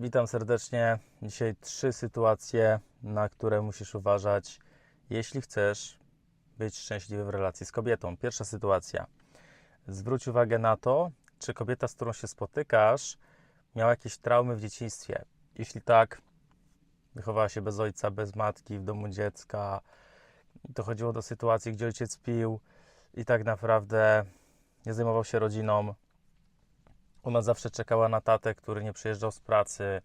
Witam serdecznie. Dzisiaj trzy sytuacje, na które musisz uważać, jeśli chcesz być szczęśliwy w relacji z kobietą. Pierwsza sytuacja. Zwróć uwagę na to, czy kobieta, z którą się spotykasz, miała jakieś traumy w dzieciństwie. Jeśli tak, wychowała się bez ojca, bez matki, w domu dziecka, dochodziło do sytuacji, gdzie ojciec pił i tak naprawdę nie zajmował się rodziną, ona zawsze czekała na tatę, który nie przyjeżdżał z pracy.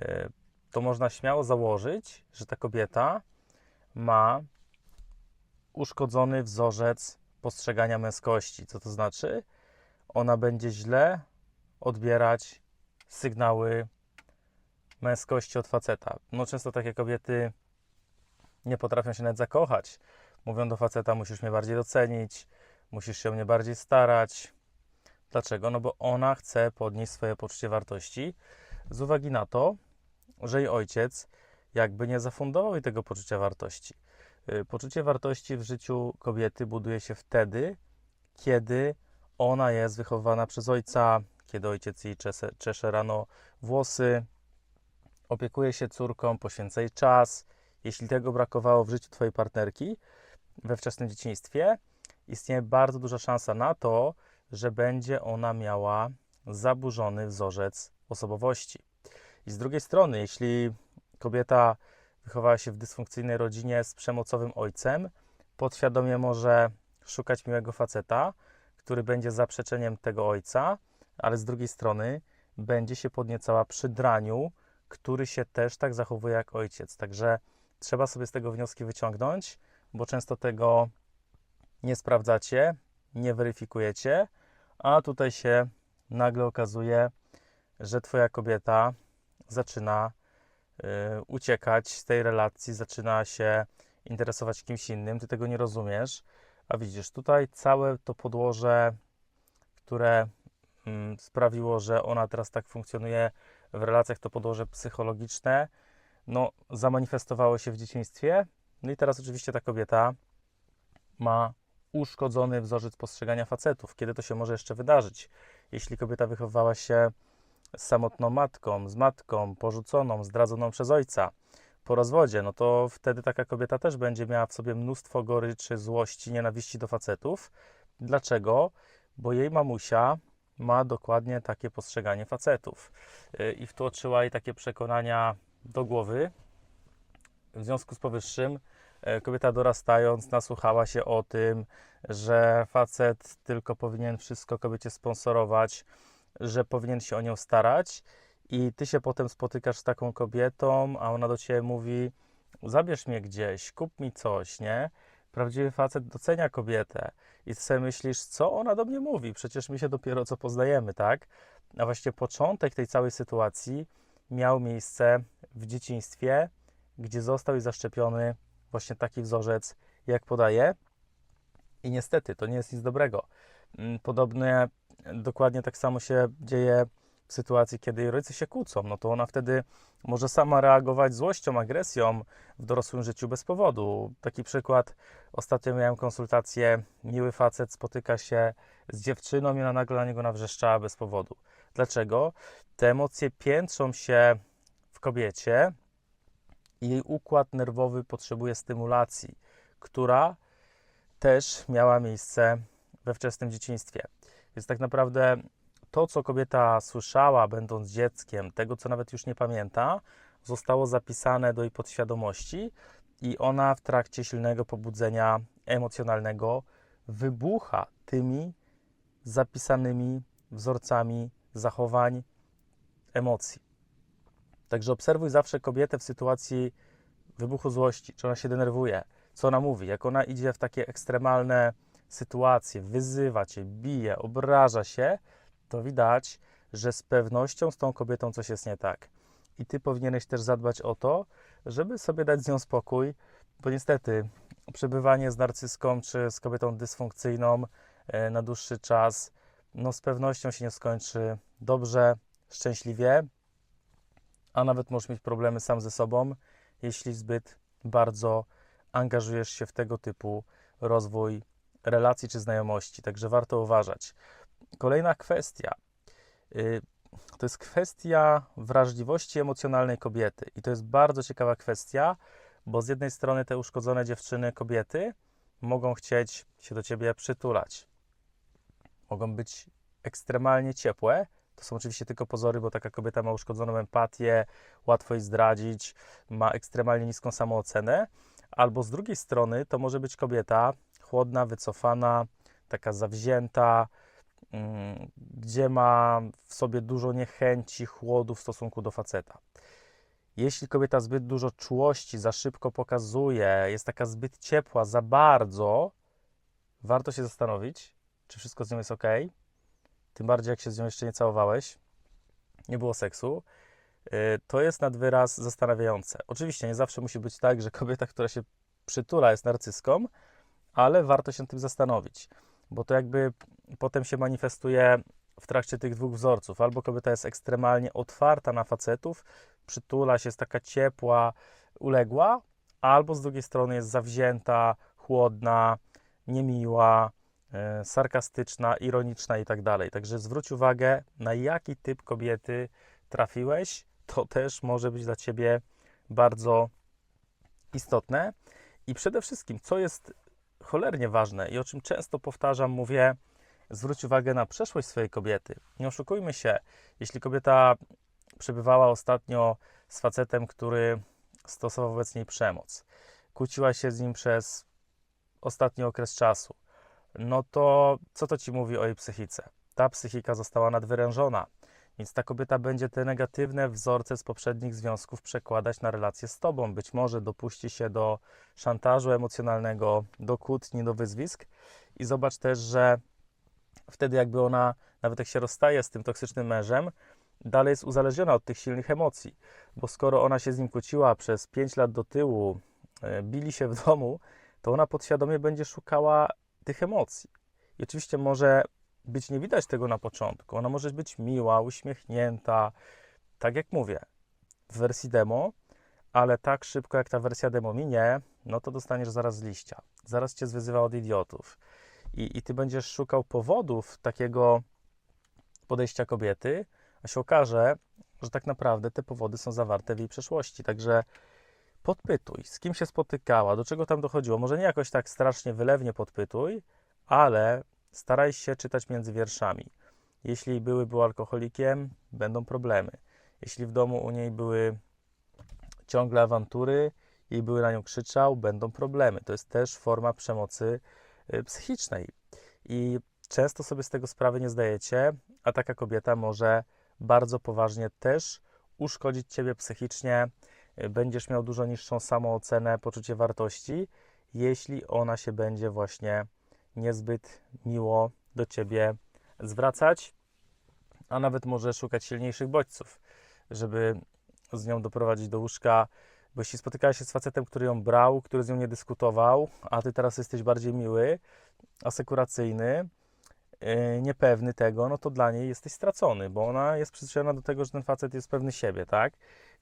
E, To można śmiało założyć, że ta kobieta ma uszkodzony wzorzec postrzegania męskości. Co to znaczy? Ona będzie źle odbierać sygnały męskości od faceta. No często takie kobiety nie potrafią się nawet zakochać. Mówią do faceta, musisz mnie bardziej docenić, musisz się o mnie bardziej starać, Dlaczego? No bo ona chce podnieść swoje poczucie wartości z uwagi na to, że jej ojciec jakby nie zafundował jej tego poczucia wartości. Y, Poczucie wartości w życiu kobiety buduje się wtedy, kiedy ona jest wychowywana przez ojca, kiedy ojciec jej czese, czesze rano włosy, opiekuje się córką, poświęca jej czas. Jeśli tego brakowało w życiu Twojej partnerki we wczesnym dzieciństwie, istnieje bardzo duża szansa na to, że będzie ona miała zaburzony wzorzec osobowości. I z drugiej strony, jeśli kobieta wychowała się w dysfunkcyjnej rodzinie z przemocowym ojcem, podświadomie może szukać miłego faceta, który będzie zaprzeczeniem tego ojca, ale z drugiej strony będzie się podniecała przy draniu, który się też tak zachowuje jak ojciec. Także trzeba sobie z tego wnioski wyciągnąć, bo często tego nie sprawdzacie, nie weryfikujecie, a tutaj się nagle okazuje, że Twoja kobieta zaczyna y, uciekać z tej relacji, zaczyna się interesować kimś innym, Ty tego nie rozumiesz, a widzisz, tutaj całe to podłoże, które mm, sprawiło, że ona teraz tak funkcjonuje w relacjach, to podłoże psychologiczne, no, zamanifestowało się w dzieciństwie. No i teraz oczywiście ta kobieta ma uszkodzony wzorzec postrzegania facetów. Kiedy to się może jeszcze wydarzyć? Jeśli kobieta wychowała się z samotną matką, z matką porzuconą, zdradzoną przez ojca po rozwodzie, no to wtedy taka kobieta też będzie miała w sobie mnóstwo goryczy, złości, nienawiści do facetów. Dlaczego? Bo jej mamusia ma dokładnie takie postrzeganie facetów yy, i wtłoczyła jej takie przekonania do głowy. W związku z powyższym kobieta dorastając nasłuchała się o tym, że facet tylko powinien wszystko kobiecie sponsorować, że powinien się o nią starać i ty się potem spotykasz z taką kobietą, a ona do ciebie mówi zabierz mnie gdzieś, kup mi coś, nie? Prawdziwy facet docenia kobietę i ty sobie myślisz, co ona do mnie mówi? Przecież my się dopiero co poznajemy, tak? A właśnie początek tej całej sytuacji miał miejsce w dzieciństwie, gdzie został zaszczepiony właśnie taki wzorzec, jak podaje. I niestety to nie jest nic dobrego. Mm, Podobnie dokładnie tak samo się dzieje w sytuacji, kiedy jej rodzice się kłócą. No to ona wtedy może sama reagować złością, agresją w dorosłym życiu bez powodu. Taki przykład. Ostatnio miałem konsultację. Miły facet spotyka się z dziewczyną i ona nagle na niego nawrzeszczała bez powodu. Dlaczego? Te emocje piętrzą się w kobiecie, jej układ nerwowy potrzebuje stymulacji, która też miała miejsce we wczesnym dzieciństwie. Więc tak naprawdę to, co kobieta słyszała, będąc dzieckiem, tego, co nawet już nie pamięta, zostało zapisane do jej podświadomości i ona w trakcie silnego pobudzenia emocjonalnego wybucha tymi zapisanymi wzorcami zachowań, emocji. Także obserwuj zawsze kobietę w sytuacji wybuchu złości, czy ona się denerwuje, co ona mówi, jak ona idzie w takie ekstremalne sytuacje, wyzywa cię, bije, obraża się, to widać, że z pewnością z tą kobietą coś jest nie tak. I ty powinieneś też zadbać o to, żeby sobie dać z nią spokój, bo niestety przebywanie z narcyską czy z kobietą dysfunkcyjną e, na dłuższy czas, no z pewnością się nie skończy dobrze, szczęśliwie, a nawet możesz mieć problemy sam ze sobą, jeśli zbyt bardzo angażujesz się w tego typu rozwój relacji czy znajomości. Także warto uważać. Kolejna kwestia. Y, to jest kwestia wrażliwości emocjonalnej kobiety. I to jest bardzo ciekawa kwestia, bo z jednej strony te uszkodzone dziewczyny, kobiety mogą chcieć się do ciebie przytulać. Mogą być ekstremalnie ciepłe. To są oczywiście tylko pozory, bo taka kobieta ma uszkodzoną empatię, łatwo jej zdradzić, ma ekstremalnie niską samoocenę. Albo z drugiej strony to może być kobieta chłodna, wycofana, taka zawzięta, mm, gdzie ma w sobie dużo niechęci, chłodu w stosunku do faceta. Jeśli kobieta zbyt dużo czułości za szybko pokazuje, jest taka zbyt ciepła za bardzo, warto się zastanowić, czy wszystko z nią jest ok. Tym bardziej, jak się z nią jeszcze nie całowałeś, nie było seksu. Y, To jest nad wyraz zastanawiające. Oczywiście nie zawsze musi być tak, że kobieta, która się przytula, jest narcyską, ale warto się tym zastanowić, bo to jakby potem się manifestuje w trakcie tych dwóch wzorców. Albo kobieta jest ekstremalnie otwarta na facetów, przytula się, jest taka ciepła, uległa, albo z drugiej strony jest zawzięta, chłodna, niemiła, sarkastyczna, ironiczna i tak dalej. Także zwróć uwagę, na jaki typ kobiety trafiłeś, to też może być dla ciebie bardzo istotne. I przede wszystkim, co jest cholernie ważne i o czym często powtarzam, mówię, zwróć uwagę na przeszłość swojej kobiety. Nie oszukujmy się, jeśli kobieta przebywała ostatnio z facetem, który stosował wobec niej przemoc, kłóciła się z nim przez ostatni okres czasu, no to co to ci mówi o jej psychice? Ta psychika została nadwyrężona, więc ta kobieta będzie te negatywne wzorce z poprzednich związków przekładać na relacje z tobą. Być może dopuści się do szantażu emocjonalnego, do kłótni, do wyzwisk. I zobacz też, że wtedy jakby ona, nawet jak się rozstaje z tym toksycznym mężem, dalej jest uzależniona od tych silnych emocji. Bo skoro ona się z nim kłóciła przez 5 lat do tyłu, e, bili się w domu, to ona podświadomie będzie szukała tych emocji. I oczywiście może być nie widać tego na początku. Ona może być miła, uśmiechnięta, tak jak mówię, w wersji demo, ale tak szybko jak ta wersja demo minie, no to dostaniesz zaraz liścia. Zaraz cię zwyzywa od idiotów. I, I ty będziesz szukał powodów takiego podejścia kobiety, a się okaże, że tak naprawdę te powody są zawarte w jej przeszłości. Także podpytuj, z kim się spotykała, do czego tam dochodziło. Może nie jakoś tak strasznie wylewnie podpytuj, ale staraj się czytać między wierszami. Jeśli były był alkoholikiem, będą problemy. Jeśli w domu u niej były ciągle awantury i były na nią krzyczał, będą problemy. To jest też forma przemocy y, psychicznej. I często sobie z tego sprawy nie zdajecie, a taka kobieta może bardzo poważnie też uszkodzić ciebie psychicznie. Będziesz miał dużo niższą samoocenę, poczucie wartości, jeśli ona się będzie właśnie niezbyt miło do ciebie zwracać, a nawet może szukać silniejszych bodźców, żeby z nią doprowadzić do łóżka. Bo jeśli spotykałeś się z facetem, który ją brał, który z nią nie dyskutował, a ty teraz jesteś bardziej miły, asekuracyjny, yy, niepewny tego, no to dla niej jesteś stracony, bo ona jest przyzwyczajona do tego, że ten facet jest pewny siebie, tak?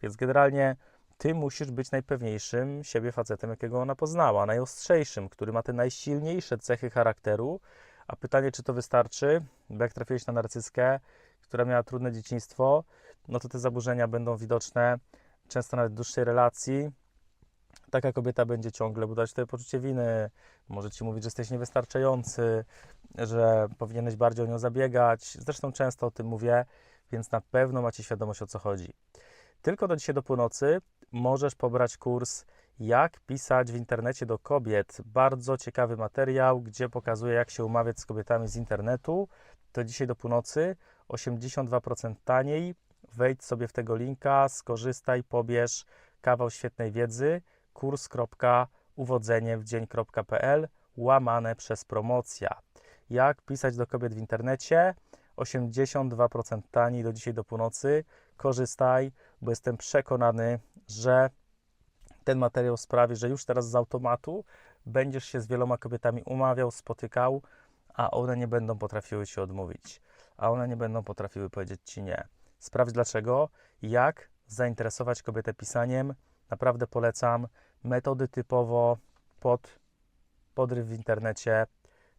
Więc generalnie ty musisz być najpewniejszym siebie facetem, jakiego ona poznała, najostrzejszym, który ma te najsilniejsze cechy charakteru. A pytanie, czy to wystarczy, bo jak trafiłeś na narcyskę, która miała trudne dzieciństwo, no to te zaburzenia będą widoczne często nawet w dłuższej relacji. Taka kobieta będzie ciągle budować sobie poczucie winy, może ci mówić, że jesteś niewystarczający, że powinieneś bardziej o nią zabiegać. Zresztą często o tym mówię, więc na pewno macie świadomość o co chodzi. Tylko do dzisiaj do północy możesz pobrać kurs Jak pisać w internecie do kobiet. Bardzo ciekawy materiał, gdzie pokazuję, jak się umawiać z kobietami z internetu. To dzisiaj do północy 82% taniej. Wejdź sobie w tego linka, skorzystaj, pobierz kawał świetnej wiedzy. kurs.uwodzeniem-w-dzień.pl łamane przez promocja. Jak pisać do kobiet w internecie? 82% taniej do dzisiaj do północy. Korzystaj, bo jestem przekonany, że ten materiał sprawi, że już teraz z automatu będziesz się z wieloma kobietami umawiał, spotykał, a one nie będą potrafiły ci odmówić, a one nie będą potrafiły powiedzieć ci nie. Sprawdź dlaczego, jak zainteresować kobietę pisaniem. Naprawdę polecam metody typowo pod podryw w internecie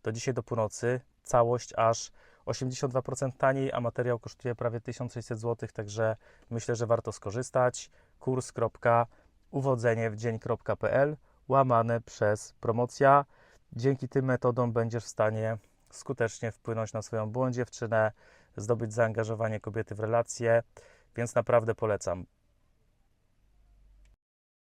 do dzisiaj do północy, całość aż 82% taniej, a materiał kosztuje prawie 1600 zł, także myślę, że warto skorzystać. kurs.uwodzeniewdzień.pl łamane przez promocja. Dzięki tym metodom będziesz w stanie skutecznie wpłynąć na swoją byłą dziewczynę, zdobyć zaangażowanie kobiety w relacje, więc naprawdę polecam.